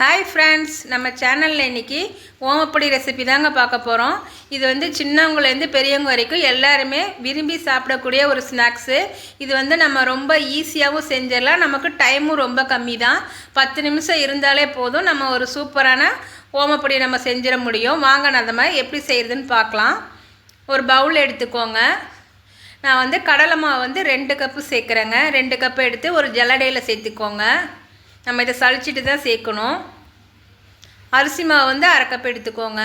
Hi friends நம்ம சேனலில் இன்றைக்கி ஓமப்பொடி ரெசிபி தாங்க பார்க்க போகிறோம் இது வந்து சின்னவங்கலேருந்து பெரியவங்க வரைக்கும் எல்லாருமே விரும்பி சாப்பிடக்கூடிய ஒரு ஸ்நாக்ஸு இது வந்து நம்ம ரொம்ப ஈஸியாகவும் செஞ்சிடலாம். நமக்கு டைமும் ரொம்ப கம்மி தான் பத்து நிமிஷம் இருந்தாலே போதும். நம்ம ஒரு சூப்பரான ஓமப்பொடி நம்ம செஞ்சிட முடியும். வாங்க நான் அந்த மாதிரி எப்படி செய்கிறதுன்னு பார்க்கலாம். ஒரு பவுல் எடுத்துக்கோங்க. நான் வந்து கடலை மாவு வந்து ரெண்டு கப்பு சேர்க்குறேங்க. ரெண்டு கப்பு எடுத்து ஒரு ஜல்லடையில் சேர்த்துக்கோங்க. நம்ம இதை சளிச்சிட்டு தான் சேர்க்கணும். அரிசி மாவு வந்து அரை எடுத்துக்கோங்க.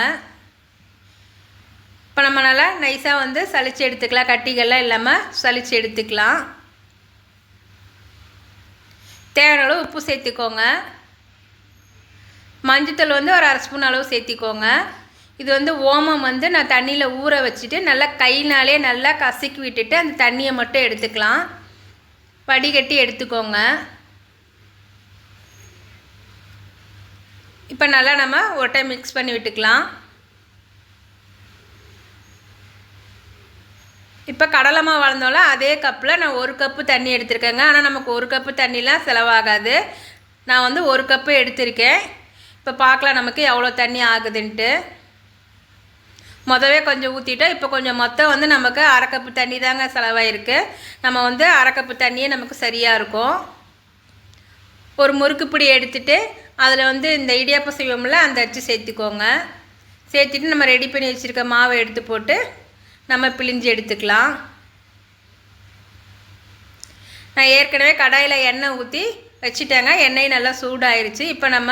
இப்போ நம்ம நல்லா நைஸாக வந்து சளிச்சு எடுத்துக்கலாம். கட்டிகள்லாம் இல்லாமல் சளிச்சு எடுத்துக்கலாம். தேவையான அளவு உப்பு சேர்த்துக்கோங்க. மஞ்சத்தூள் வந்து ஒரு அரை ஸ்பூன் அளவு சேர்த்திக்கோங்க. இது வந்து ஓமம் வந்து நான் தண்ணியில் ஊற வச்சுட்டு நல்லா கையினாலே நல்லா கசக்கி விட்டுட்டு அந்த தண்ணியை மட்டும் எடுத்துக்கலாம். வடிகட்டி எடுத்துக்கோங்க. இப்போ நல்லா நம்ம ஒரு டைம் மிக்ஸ் பண்ணி விட்டுக்கலாம். இப்போ கடலை மாவு வளர்ந்தோம்ல அதே கப்பில் நான் ஒரு கப்பு தண்ணி எடுத்திருக்கேங்க. ஆனால் நமக்கு ஒரு கப்பு தண்ணிலாம் செலவாகாது. நான் வந்து ஒரு கப்பு எடுத்திருக்கேன். இப்போ பார்க்கலாம் நமக்கு எவ்வளோ தண்ணி ஆகுதுன்ட்டு. முதவே கொஞ்சம் ஊற்றிட்டோம் இப்போ கொஞ்சம் மொத்தம் வந்து நமக்கு அரை கப்பு தண்ணி தாங்க செலவாயிருக்கு. நம்ம வந்து அரை கப்பு தண்ணியே நமக்கு சரியாக இருக்கும். ஒரு முறுக்கு பிடி எடுத்துகிட்டு அதில் வந்து இந்த இடியாப்பம் செய்வோம்ல அந்த அச்சு சேர்த்துக்கோங்க. சேர்த்துட்டு நம்ம ரெடி பண்ணி வச்சுருக்க மாவை எடுத்து போட்டு நம்ம பிழிஞ்சு எடுத்துக்கலாம். நான் ஏற்கனவே கடாயில் எண்ணெய் ஊற்றி வச்சுட்டேங்க. எண்ணெய் நல்லா சூடாயிருச்சு. இப்போ நம்ம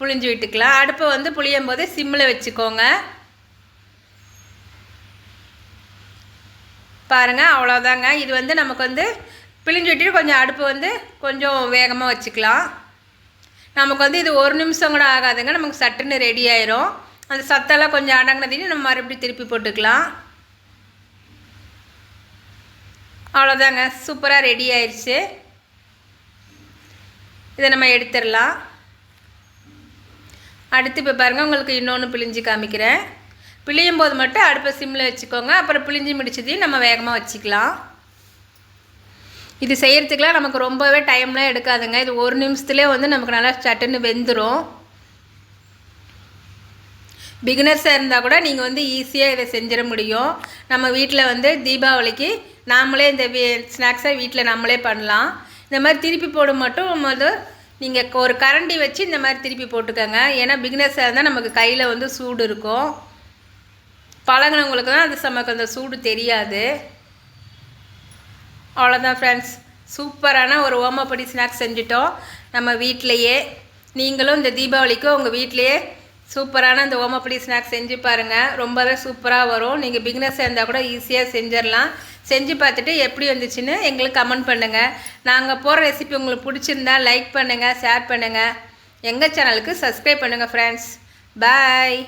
புளிஞ்சு விட்டுக்கலாம். அடுப்பை வந்து புளியும் போது சிம்மில் வச்சுக்கோங்க. பாருங்கள் அவ்வளோதாங்க இது வந்து நமக்கு வந்து பிழிஞ்சு விட்டுட்டு கொஞ்சம் அடுப்பு வந்து கொஞ்சம் வேகமாக வச்சுக்கலாம். நமக்கு வந்து இது ஒரு நிமிஷம் கூட ஆகாதுங்க. நமக்கு சட்டுன்னு ரெடி ஆயிரும். அந்த சத்தெல்லாம் கொஞ்சம் அடங்கினதையும் நம்ம மறுபடியும் திருப்பி போட்டுக்கலாம். அவ்வளோதாங்க சூப்பராக ரெடி ஆயிடுச்சு இதை நம்ம எடுத்துடலாம். அடுத்து இப்போ பாருங்கள் உங்களுக்கு இன்னொன்று பிழிஞ்சு காமிக்கிறேன். பிழியும் போது மட்டும் அடுப்பை சிம்மில் வச்சுக்கோங்க. அப்புறம் பிழிஞ்சு முடிச்சதையும் நம்ம வேகமாக வச்சுக்கலாம். இது செய்கிறதுக்குலாம் நமக்கு ரொம்பவே டைம்லாம் எடுக்காதுங்க. இது ஒரு நிமிஷத்துலேயே வந்து நமக்கு நல்லா சட்டுன்னு வெந்துடும் பிகினர்ஸாக இருந்தால் கூட நீங்கள் வந்து ஈஸியாக இதை செஞ்சிட முடியும். நம்ம வீட்டில் வந்து தீபாவளிக்கு நாமளே இந்த ஸ்நாக்ஸை வீட்டில் நம்மளே பண்ணலாம். இந்த மாதிரி திருப்பி போடும் மட்டும் போது நீங்கள் ஒரு கரண்டி வச்சு இந்த மாதிரி திருப்பி போட்டுக்கோங்க. ஏன்னா பிகினர்ஸாக இருந்தால் நமக்கு கையில் வந்து சூடு இருக்கும். பழகினவங்களுக்கு தான் அது நமக்கு அந்த சூடு தெரியாது. அவ்வளோதான் ஃப்ரெண்ட்ஸ் சூப்பரான ஒரு ஓமப்படி ஸ்நாக்ஸ் செஞ்சுட்டோம். நம்ம வீட்டிலையே நீங்களும் இந்த தீபாவளிக்கு உங்கள் வீட்டிலையே சூப்பரான இந்த ஓமப்படி ஸ்நாக்ஸ் செஞ்சு பாருங்கள் ரொம்பவே சூப்பராக வரும். நீங்கள் பிக்னஸ் இருந்தால் கூட ஈஸியாக செஞ்சிடலாம். செஞ்சு பார்த்துட்டு எப்படி வந்துச்சுன்னு எங்களுக்கு கமெண்ட் பண்ணுங்கள் நாங்கள் போகிற ரெசிபி உங்களுக்கு பிடிச்சிருந்தா லைக் பண்ணுங்கள் ஷேர் பண்ணுங்கள் எங்கள் சேனலுக்கு சப்ஸ்கிரைப் பண்ணுங்கள் ஃப்ரெண்ட்ஸ் பாய்